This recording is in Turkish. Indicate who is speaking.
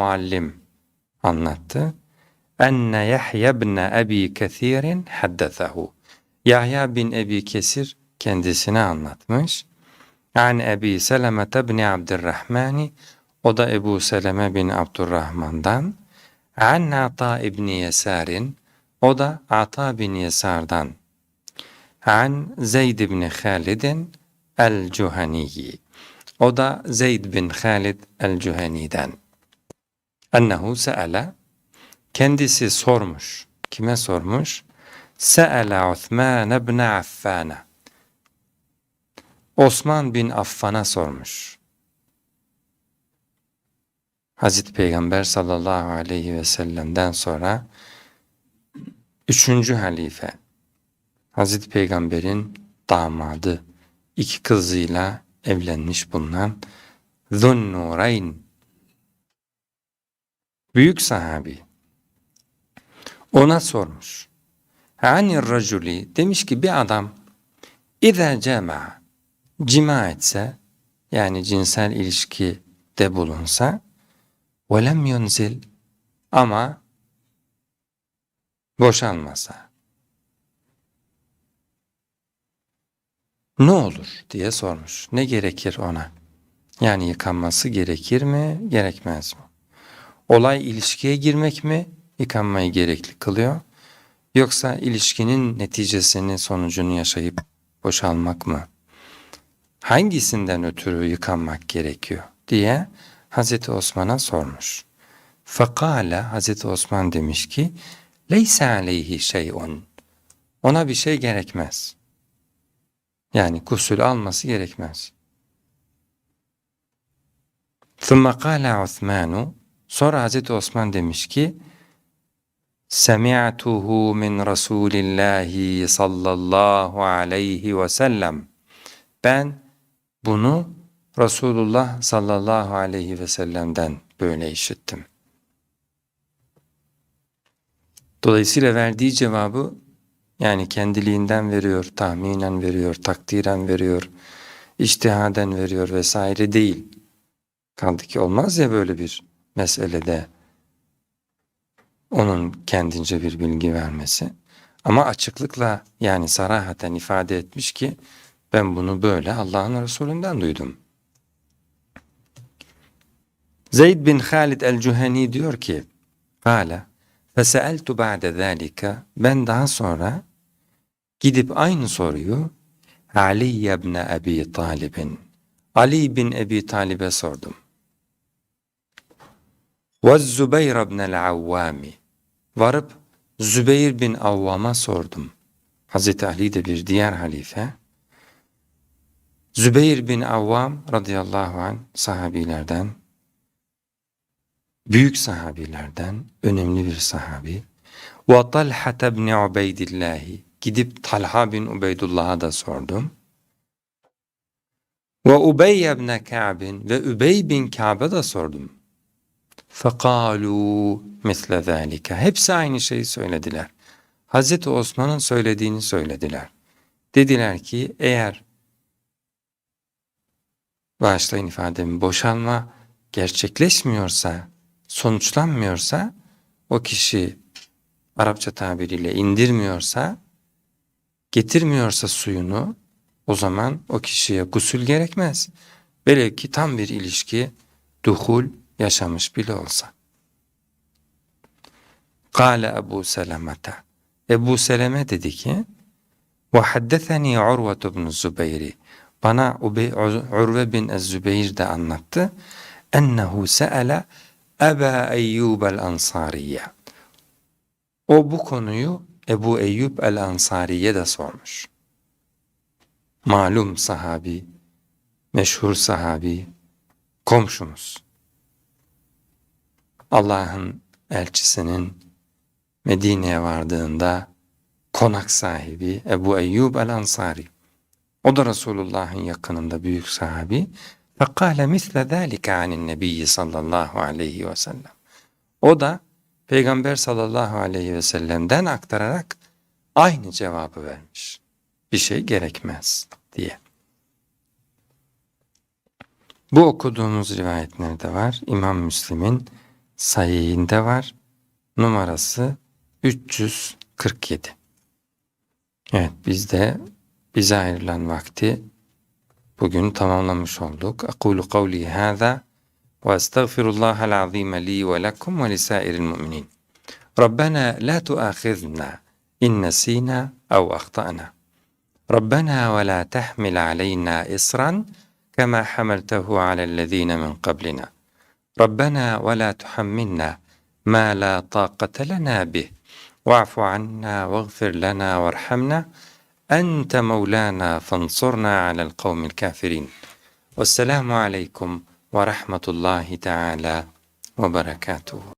Speaker 1: muallim anlattı. Enne Yahya ibn Ebi Kesirin haddesehu. Yahya bin Ebi Kesir kendisine anlatmış. Yani Ebi Seleme ibn Abdurrahmani o da Ebu Seleme bin Abdurrahman'dan. An Ata İbni Yesar'in o da Ata bin Yesar'dan. An Zeyd ibn Halid'in el-Cuhaniyi. O da Zeyd bin Halid el-Cuhani'den. Ennehu se'ele kendisi sormuş. Kime sormuş? Se'ele Osman ibn Affan'a. Osman bin Affan'a sormuş. Hazreti Peygamber sallallahu aleyhi ve sellem'den sonra üçüncü halife Hazreti Peygamber'in damadı iki kızıyla evlenmiş bulunan Zunnurayn büyük sahabi ona sormuş. Anir raculi demiş ki bir adam İza cema cima etse yani cinsel ilişkide bulunsa velem yunzil ama boşanmasa ne olur diye sormuş. Ne gerekir ona? Yani yıkanması gerekir mi, gerekmez mi? olay ilişkiye girmek mi yıkanmayı gerekli kılıyor? Yoksa ilişkinin neticesini, sonucunu yaşayıp boşalmak mı? Hangisinden ötürü yıkanmak gerekiyor diye Hazreti Osman'a sormuş. Fakale Hazreti Osman demiş ki leyse aleyhi şeyun. Ona bir şey gerekmez. Yani gusül alması gerekmez. Thumma kâle Osmanu Sonra Hazreti Osman demiş ki Semi'tuhu min Rasulillahi sallallahu aleyhi ve sellem Ben bunu Resulullah sallallahu aleyhi ve sellem'den böyle işittim. Dolayısıyla verdiği cevabı yani kendiliğinden veriyor, tahminen veriyor, takdiren veriyor, iştihaden veriyor vesaire değil. Kaldı ki olmaz ya böyle bir meselede onun kendince bir bilgi vermesi. Ama açıklıkla yani sarahaten ifade etmiş ki ben bunu böyle Allah'ın Resulünden duydum. Zeyd bin Halid el-Cüheni diyor ki Kale Feseeltu ba'de zâlika Ben daha sonra gidip aynı soruyu Ali ibn Ebi Talib'in Ali bin Ebi Talib'e sordum. Ve Zübeyir ibn el-Avvami Varıp Zübeyir bin Avvam'a sordum. Hazreti Ali de bir diğer halife. Zübeyir bin Avvam radıyallahu an sahabilerden büyük sahabilerden önemli bir sahabi. Ve Talha ibn Ubeydillah gidip Talha bin Ubeydullah'a da sordum. Ve Ubey ibn Ka'b ve Ubey bin Ka'b'a da sordum. Fekalu misle zalika. Hepsi aynı şeyi söylediler. Hazreti Osman'ın söylediğini söylediler. Dediler ki eğer bağışlayın ifademi boşanma gerçekleşmiyorsa sonuçlanmıyorsa o kişi Arapça tabiriyle indirmiyorsa getirmiyorsa suyunu o zaman o kişiye gusül gerekmez. Velev ki tam bir ilişki duhul yaşamış bile olsa. Kale Ebu Selamete Ebu Seleme dedi ki haddetheni Urve ibn Zübeyri bana Urve bin Ez-Zübeyir de anlattı ennehu se'ele Eba Eyyub el-Ansariye. O bu konuyu Ebu Eyyub el-Ansariye de sormuş. Malum sahabi, meşhur sahabi, komşumuz. Allah'ın elçisinin Medine'ye vardığında konak sahibi Ebu Eyyub el-Ansari. O da Resulullah'ın yakınında büyük sahabi. Fekale misle zâlike anin nebiyyi sallallahu aleyhi ve sellem. O da Peygamber sallallahu aleyhi ve sellem'den aktararak aynı cevabı vermiş. Bir şey gerekmez diye. Bu okuduğumuz rivayetlerde var. İmam Müslim'in sayında var. Numarası 347. Evet biz de bize ayrılan vakti bugün tamamlamış olduk. Akulu kavli hâzâ ve estağfirullahal azîme li ve lekum ve lisâiril mu'minin. Rabbena la tuâkhizna in nesînâ ev ahtâna. ربنا ولا تحمل علينا إصرا كما حملته على الذين من قبلنا ربنا ولا تحملنا ما لا طاقة لنا به. واعف عنا واغفر لنا وارحمنا. أنت مولانا فانصرنا على القوم الكافرين. والسلام عليكم ورحمة الله تعالى وبركاته.